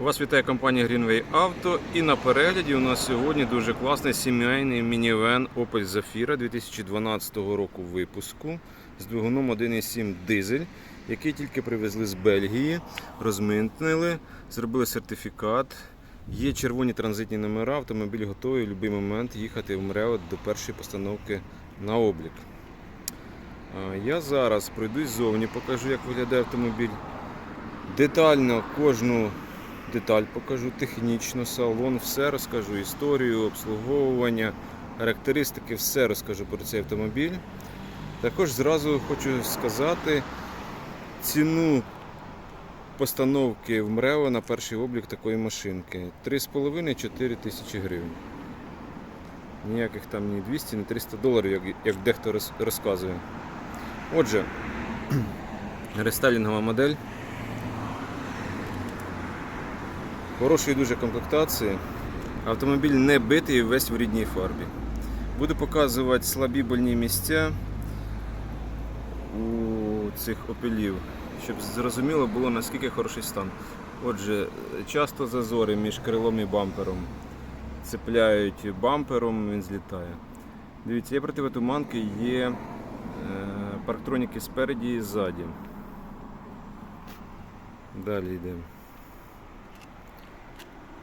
Вас вітає компанія Greenway Auto і на перегляді у нас сьогодні дуже класний сімейний мінівен Opel Zafira 2012 року випуску з двигуном 1.7 дизель, який тільки привезли з Бельгії, розмитнили, зробили сертифікат. Є червоні транзитні номера, автомобіль готовий в будь-який момент їхати в МРЕО до першої постановки на облік. Я зараз пройдусь ззовні, покажу, як виглядає автомобіль. Детально кожну деталь покажу, технічно, салон, все розкажу, історію, обслуговування, характеристики, все розкажу про цей автомобіль. Також зразу хочу сказати ціну постановки в МРЕО на перший облік такої машинки 3,5-4 тисячі гривень. Ніяких там ні 200, ні 300 доларів, як, як дехто розказує. Отже, рестайлінгова модель. Хорошої дуже комплектації. Автомобіль не битий весь в рідній фарбі. Буду показувати слабі больні місця у цих опелів, щоб зрозуміло було наскільки хороший стан. Отже, часто зазори між крилом і бампером. Цепляють бампером, він злітає. Дивіться, є противотуманки, є е, парктроніки спереді і ззаді. Далі йдемо.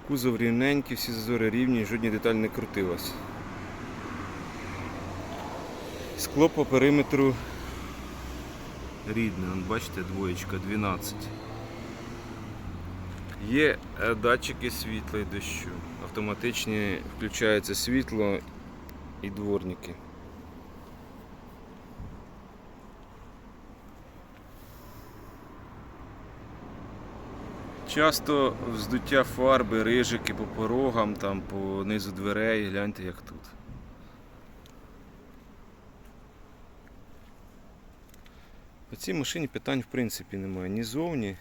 Кузов рівненький, всі зазори рівні, жодні деталь не крутилась. Скло по периметру рідне, Вон, бачите, двоєчка 12. Є е, датчики світла і дощу. Автоматичні включається світло і дворники. Часто вздуття фарби, рижики по порогам, там, по низу дверей, гляньте як тут. По цій машині питань в принципі немає. Ні зовні,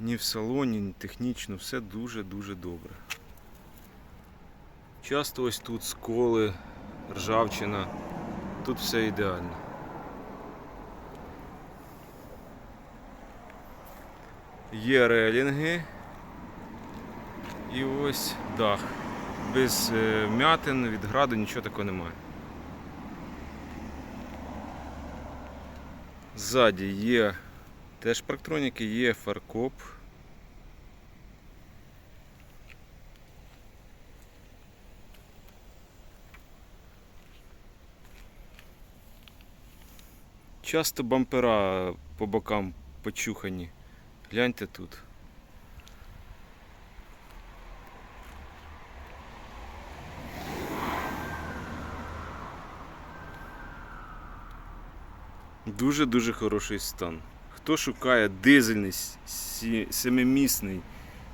ні в салоні, ні технічно, все дуже-дуже добре. Часто ось тут сколи, ржавчина, тут все ідеально. Є релінги і ось дах. Без е, м'ятин, від граду нічого такого немає. Ззаді є теж парктроніки, є фаркоп. Часто бампера по бокам почухані. Гляньте тут. Дуже-дуже хороший стан. Хто шукає дизельний семимісний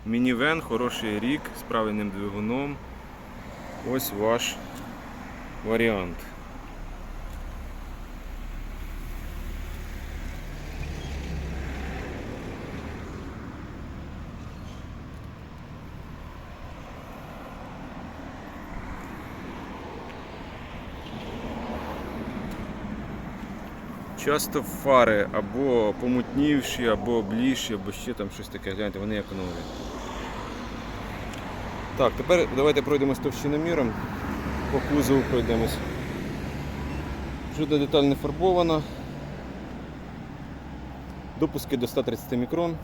мінівен, хороший рік з правильним двигуном. Ось ваш варіант. Часто фари або помутнівші, або обліші, або ще там щось таке. Гляньте, вони як нові. Так, тепер давайте пройдемось товщиноміром. По кузову пройдемось. Жодна деталь не фарбована. Допуски до 130 мікрон.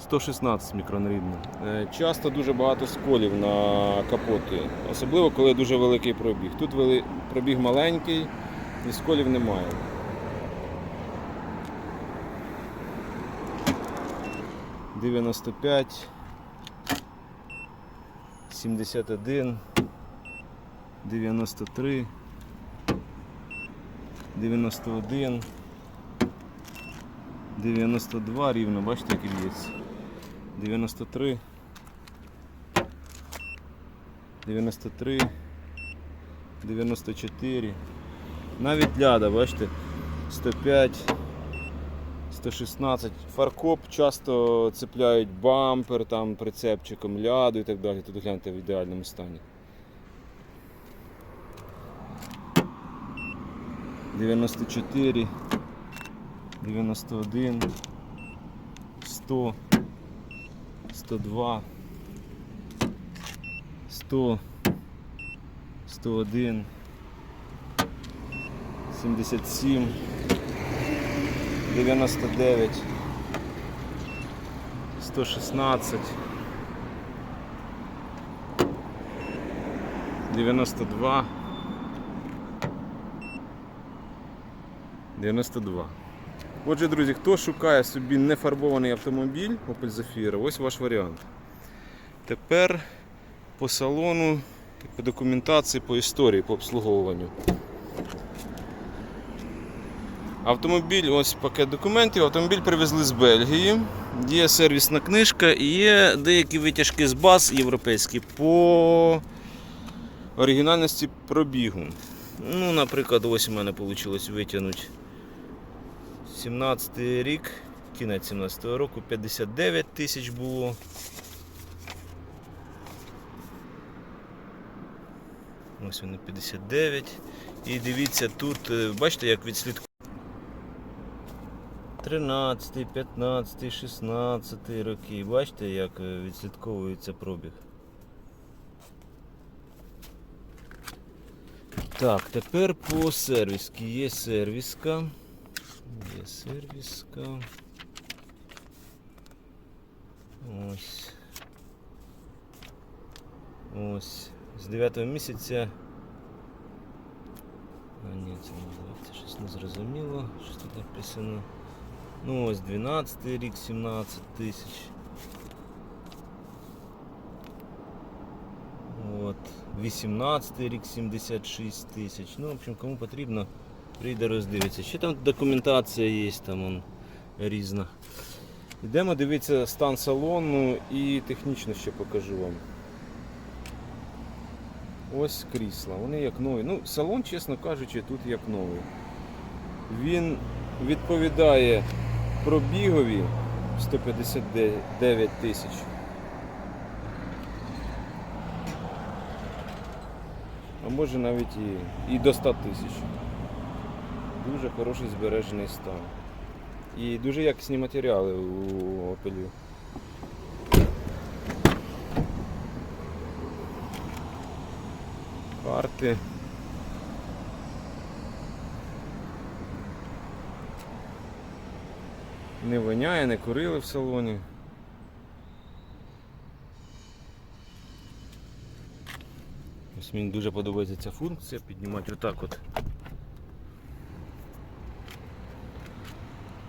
116 мікрон рідно. Е, Часто дуже багато сколів на капоті, особливо коли дуже великий пробіг. Тут пробіг маленький і сколів немає. Дев'яносто п'ять, сімдесят один, дев'яносто три, дев'яносто один, дев'яносто два рівно, бачите, який б'ється. Дев'яносто три, дев'яносто три, дев'яносто чотири. Навіть ляда, бачите, 105, 116. Фаркоп часто цепляють бампер там прицепчиком, ляду і так далі. Тут гляньте в ідеальному стані. 94, 91, 100, 102, 100, 101, 77, 99, 116, 92, 92. Отже, друзі, хто шукає собі нефарбований автомобіль Opel Zafira, ось ваш варіант. Тепер по салону, по документації, по історії, по обслуговуванню. Автомобіль, ось пакет документів. Автомобіль привезли з Бельгії. Є сервісна книжка і є деякі витяжки з баз європейські по оригінальності пробігу. Ну, наприклад, ось у мене вийшло витягнути 17 рік, кінець 17 року, 59 тисяч було. Ось вони 59. І дивіться, тут, е, бачите, як відслідковується. 13, 15, 16 роки. Бачите, як е, відслідковується пробіг. Так, тепер по сервіски. Є сервіска. Є сервіска. Ось. Ось. З 9 місяця. А ні, це не 9, щось не зрозуміло. Що тут написано. Ну ось 12 рік, 17 тисяч. От. 18 рік 76 тисяч. Ну, в общем, кому потрібно, прийде роздивиться. Ще там документація є, там он, різна. Йдемо дивитися стан салону і технічно ще покажу вам. Ось крісла, вони як нові. Ну, салон, чесно кажучи, тут як новий. Він відповідає пробігові 159 тисяч. А може навіть і, і до 100 тисяч. Дуже хороший збережений стан. І дуже якісні матеріали у Opel. Карти. Не воняє, не курили в салоні. Ось мені дуже подобається ця функція, піднімати отак от.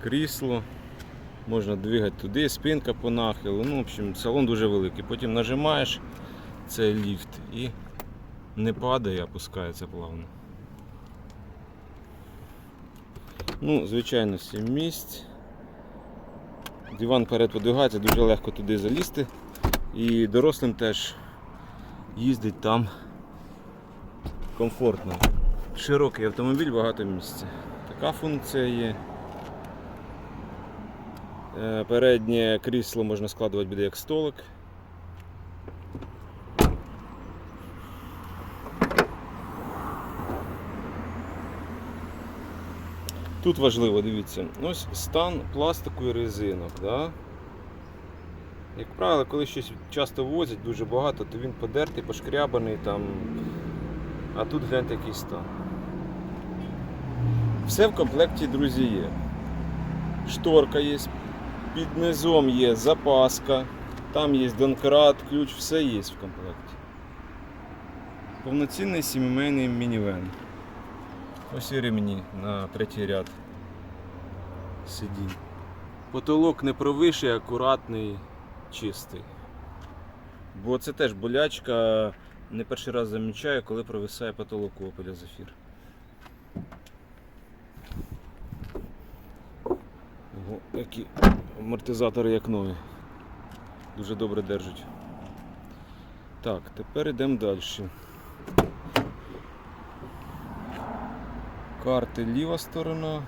Крісло. Можна двигати туди, спинка по нахилу. Ну, в общем, салон дуже великий. Потім нажимаєш цей ліфт і не падає, опускається плавно. Ну, звичайно, 7 місць. Диван перед подвигається, дуже легко туди залізти. І дорослим теж їздить там комфортно. Широкий автомобіль, багато місця. Така функція є. Е, Переднє крісло можна складувати буде як столик. Тут важливо, дивіться, ось стан пластику і резинок. Да? Як правило, коли щось часто возять дуже багато, то він подертий, пошкрябаний там. А тут гляньте який стан. Все в комплекті, друзі, є. Шторка є, під низом є запаска, там є донкрат, ключ, все є в комплекті. Повноцінний сімейний мінівен. Ось і ремні на третій ряд сидінь. Потолок не провиший, акуратний, чистий. Бо це теж болячка, не перший раз замічаю, коли провисає потолок у Opel Zafira. Ого, які амортизатори як нові. Дуже добре держать. Так, тепер йдемо далі. Карти ліва сторона.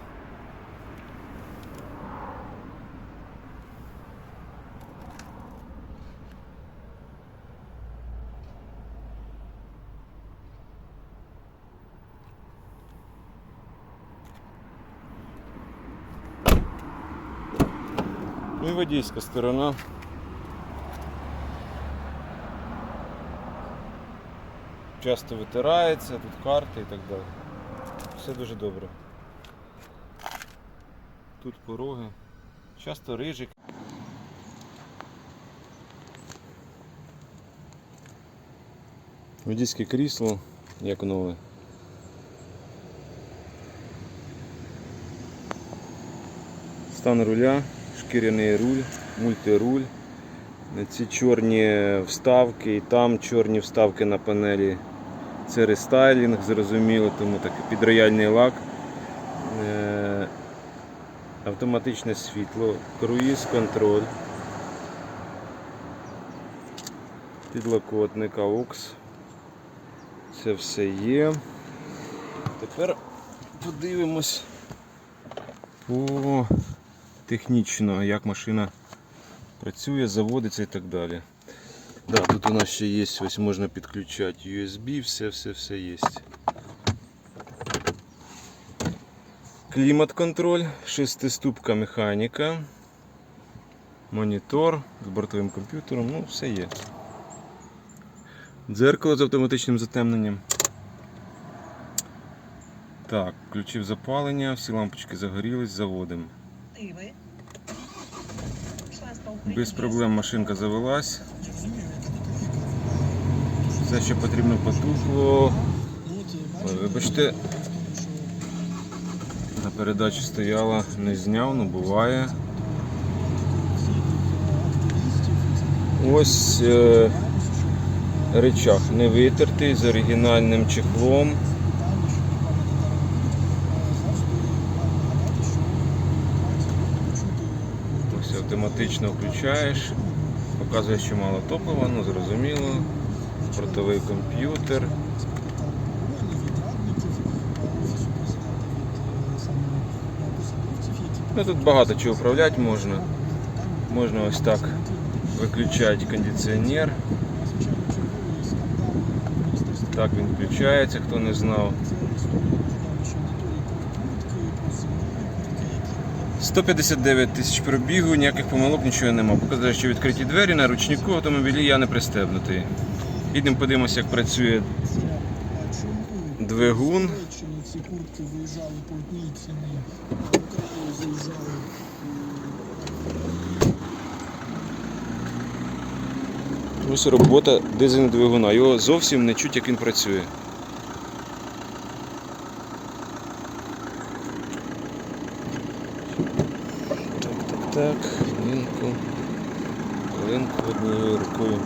Ну і водійська сторона. Часто витирається, тут карти і так далі. Все дуже добре. Тут пороги. Часто рижик. Водійське крісло, як нове. Стан руля, шкіряний руль, мультируль. Ці чорні вставки і там чорні вставки на панелі. Це рестайлінг, зрозуміло, тому такий підрояльний лак. Е, Автоматичне світло, круїз контроль. Підлокотник AUX. Це все є. Тепер подивимось по технічно, як машина працює, заводиться і так далі. Да, тут у нас ще є, ось можна підключати USB, все-все-все є. Клімат-контроль, шестиступка механіка, монітор з бортовим комп'ютером, ну все є. Дзеркало з автоматичним затемненням. Так, включив запалення, всі лампочки загорілись, заводимо. Без проблем машинка завелась. Все, що потрібно потухло. Вибачте, на передачі стояла, не зняв, ну буває. Ось е, речах не витертий з оригінальним чехлом. Ось автоматично включаєш, показує, що мало топлива, ну зрозуміло. Портовий комп'ютер. Ну, тут багато чого управляти можна. Можна ось так виключати кондиціонер. Так він включається, хто не знав. 159 тисяч пробігу, ніяких помилок, нічого нема. Показує, що відкриті двері на ручнику автомобілі я не пристебнутий. Підемо подивимося, як працює двигун. Ці куртки виїжджали по Україну заїжджали. Ось робота дизельного двигуна. Його зовсім не чуть, як він працює. Так, так, так. Хвилинку. Хвилинку однією рукою.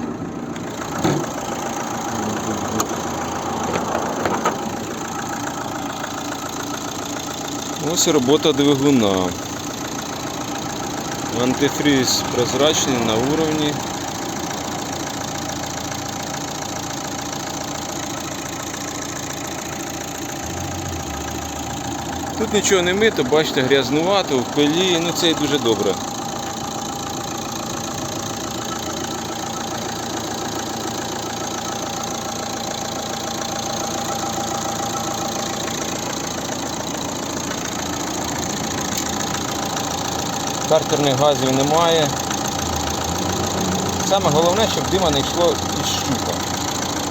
Ось робота двигуна. Антифриз прозрачний на уровні. Тут нічого не мито, бачите, грязнувато, в пилі, ну це і дуже добре. Картерних газів немає. Саме головне, щоб дима не йшло із щука.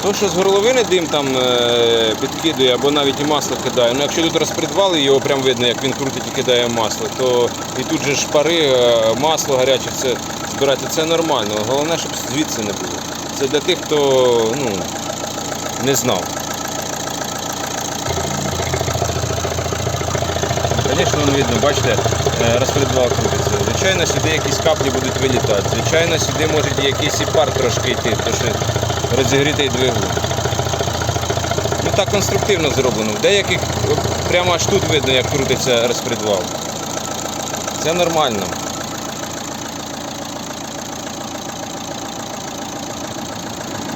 То, що з горловини дим там е, підкидує або навіть і масло кидає. Ну якщо тут розпредвали, його прям видно, як він крутить і кидає масло, то і тут же шпари, е, масло гаряче, все збирати, це нормально. Головне, щоб звідси не було. Це для тих, хто ну, не знав. Звісно, видно, бачите, е, розпредвал крутиться. Звичайно, сюди якісь каплі будуть вилітати. Звичайно, сюди може якийсь і пар трошки йти, тому що розігрітий двигун. Ну так конструктивно зроблено. В деяких прямо аж тут видно, як крутиться розпредвал. Це нормально.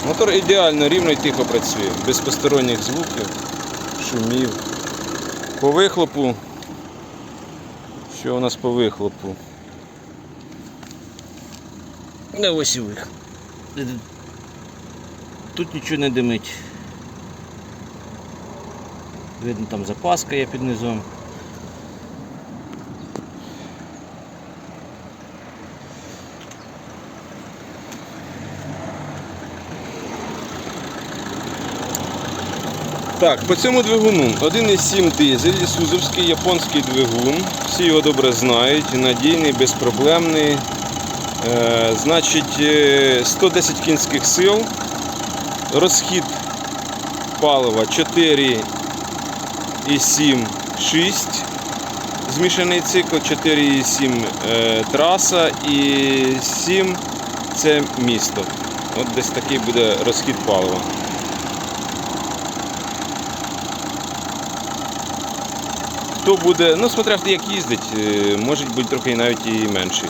Мотор ідеально рівно і тихо працює, без посторонніх звуків, шумів. По вихлопу що у нас по вихлопу? не осівих. Е, Тут нічого не димить. Видно, там запаска є під низом. Так, по цьому двигуну 1,7 дизель, сузовський японський двигун. Всі його добре знають, надійний, безпроблемний. Е, значить, е, 110 кінських сил, розхід палива 4 і 7, 6. Змішаний цикл 4,7 е, траса і 7 це місто. От десь такий буде розхід палива. Хто буде, ну смотря як їздить, е, може бути трохи навіть і менший.